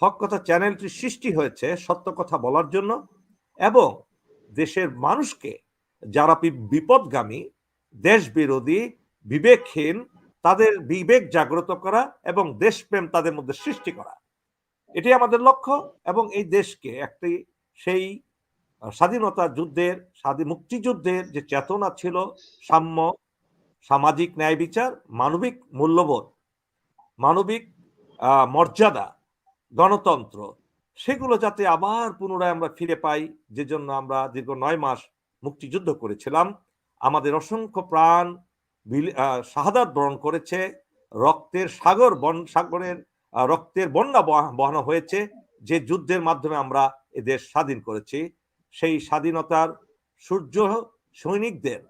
হক কথা চ্যানেলটি সৃষ্টি হয়েছে সত্য কথা বলার জন্য এবং দেশের মানুষকে যারা বিপদগামী দেশ বিরোধী বিবেকহীন, তাদের বিবেক জাগ্রত করা এবং দেশপ্রেম তাদের মধ্যে সৃষ্টি করা। এটি আমাদের লক্ষ্য এবং এই দেশকে একটি সেই স্বাধীনতা যুদ্ধের, স্বাধীন মুক্তিযুদ্ধের যে চেতনা ছিল, সাম্য, সামাজিক ন্যায় বিচার, মানবিক মূল্যবোধ, মানবিক মর্যাদা গণতন্ত্র, সেগুলো যাতে আবার পুনরায় আমরা ফিরে পাই, যে জন্য আমরা দীর্ঘ নয় মাস মুক্তিযুদ্ধ করেছিলাম। আমাদের অসংখ্য প্রাণ শাহাদাত বরণ করেছে। রক্তের সাগর বন, সাগরের রক্তের বন্যা বহা- বহানো হয়েছে, যে যুদ্ধের মাধ্যমে আমরা এ দেশ স্বাধীন করেছি। সেই স্বাধীনতার সূর্য সৈনিকদের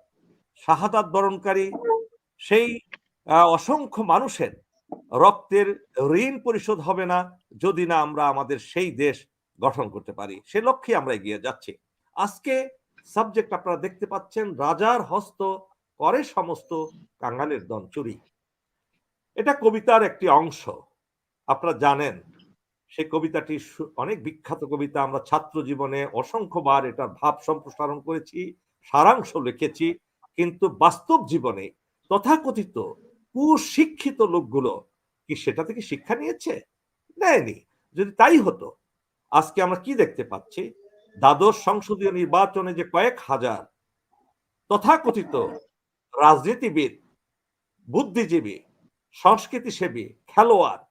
শাহাদাত বরণকারী, সেই অসংখ্য মানুষের রক্তের ঋণ পরিশোধ হবে না যদি না আমরা আমাদের সেই দেশ গঠন করতে পারি। সে লক্ষ্যে আমরা এগিয়ে যাচ্ছি। আজকে সাবজেক্ট আপনারা দেখতে পাচ্ছেন, রাজার হস্ত করে সমস্ত কাঙ্গালের দন চুরি। এটা কবিতার একটি অংশ। আপনারা জানেন, সেই কবিতাটি অনেক বিখ্যাত কবিতা। আমরা ছাত্র জীবনে অসংখ্যবার এটার ভাব সম্প্রসারণ করেছি, সারাংশ লিখেছি, কিন্তু বাস্তব জীবনে তথাকথিত কুশিক্ষিত লোকগুলো কি সেটা থেকে শিক্ষা নিয়েছে? নেয়নি। যদি তাই হতো, আজকে আমরা কি দেখতে পাচ্ছি? দ্বাদশ সংসদীয় নির্বাচনে যে কয়েক হাজার তথাকথিত রাজনীতিবিদ, বুদ্ধিজীবী, সংস্কৃতিসেবী, খেলোয়াড়,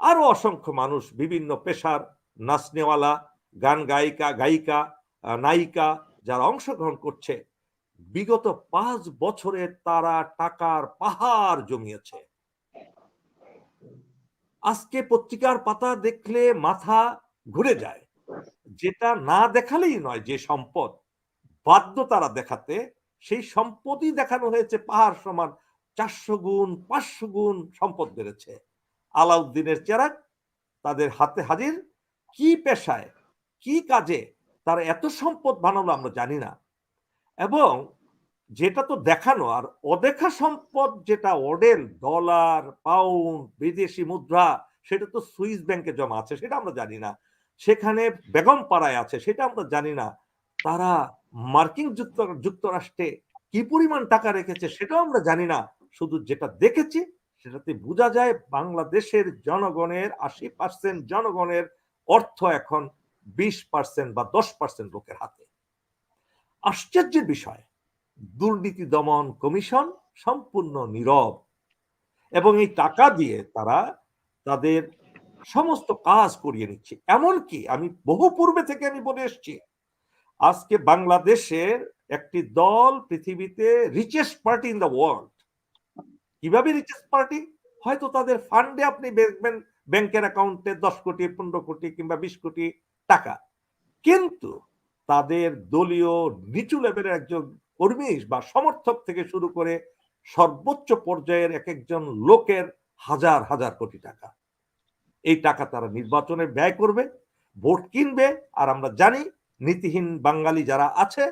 আরও অসংখ্য মানুষ, বিভিন্ন পেশার নাচনেওয়ালা, গান গায়িকা গায়িকা নায়িকা, যারা অংশগ্রহণ করছে বিগত পাঁচ বছরে তারা টাকার পাহাড় জমিয়েছে। আজকে পত্রিকার পাতা দেখলে মাথা ঘুরে যায়। যেটা না দেখালেই নয় যে সম্পদ বাধ্য তারা দেখাতে, সেই সম্পদই দেখানো হয়েছে পাহাড় সমান চারশো গুণ, পাঁচশো গুণ সম্পদ বেড়েছে। আলাউদ্দিনের চেরাক তাদের হাতে হাজির, কি পেশায়, কি কাজে তারা এত সম্পদ বানালো আমরা জানি না। এবং যেটা তো দেখানো, আর অদেখা সম্পদ যেটা অডেল ডলার, পাউন্ড, বিদেশি মুদ্রা, সেটা তো সুইস ব্যাংকে জমা আছে, সেটা আমরা জানি না। সেখানে বেগম পাড়ায় আছে, সেটা আমরা জানি না। তারা মার্কিন যুক্ত, যুক্তরাষ্ট্রে কি পরিমাণ টাকা রেখেছে, সেটাও আমরা জানি না। শুধু যেটা দেখেছি, সেটাতে বোঝা যায় বাংলাদেশের জনগণের আশি পার্সেন্ট জনগণের অর্থ এখন বিশ পার্সেন্ট বা দশ পার্সেন্ট লোকের হাতে। আশ্চর্যের বিষয়, দুর্নীতি দমন কমিশন সম্পূর্ণ নীরব এবং এই টাকা দিয়ে তারা তাদের সমস্ত কাজ করিয়ে নিচ্ছে। এমনকি আমি বহু পূর্বে থেকে আমি বলে এসেছি, আজকে বাংলাদেশের একটি দল পৃথিবীতে richest party in the world কীভাবে রিচেস্ট পার্টি হয়তো তাদের ফান্ডে আপনি দেখবেন ব্যাংকের অ্যাকাউন্টে দশ কোটি, পনেরো কোটি কিংবা বিশ কোটি টাকা। কিন্তু তাদের দলীয় নিচু লেভেলের একজন কর্মী বা সমর্থক থেকে শুরু করে সর্বোচ্চ পর্যায়ের এক একজন লোকের হাজার হাজার কোটি টাকা। এই টাকা তারা নির্বাচনে ব্যয় করবে, ভোট কিনবে, আর আমরা জানি নীতিহীন বাঙালি যারা আছে,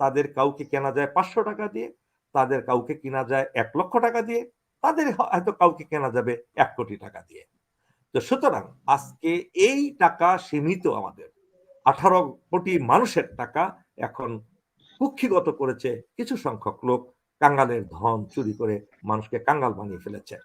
তাদের কাউকে কেনা যায় পাঁচশো টাকা দিয়ে, তাদের কাউকে কেনা যায় এক লক্ষ টাকা দিয়ে, তাদের হয়তো কাউকে কেনা যাবে এক কোটি টাকা দিয়ে। তো সুতরাং আজকে এই টাকা সীমিত আমাদের। আঠারো কোটি মানুষের টাকা এখন কুক্ষিগত করেছে কিছু সংখ্যক লোক। কাঙ্গালের ধন চুরি করে মানুষকে কাঙ্গাল বানিয়ে ফেলেছে।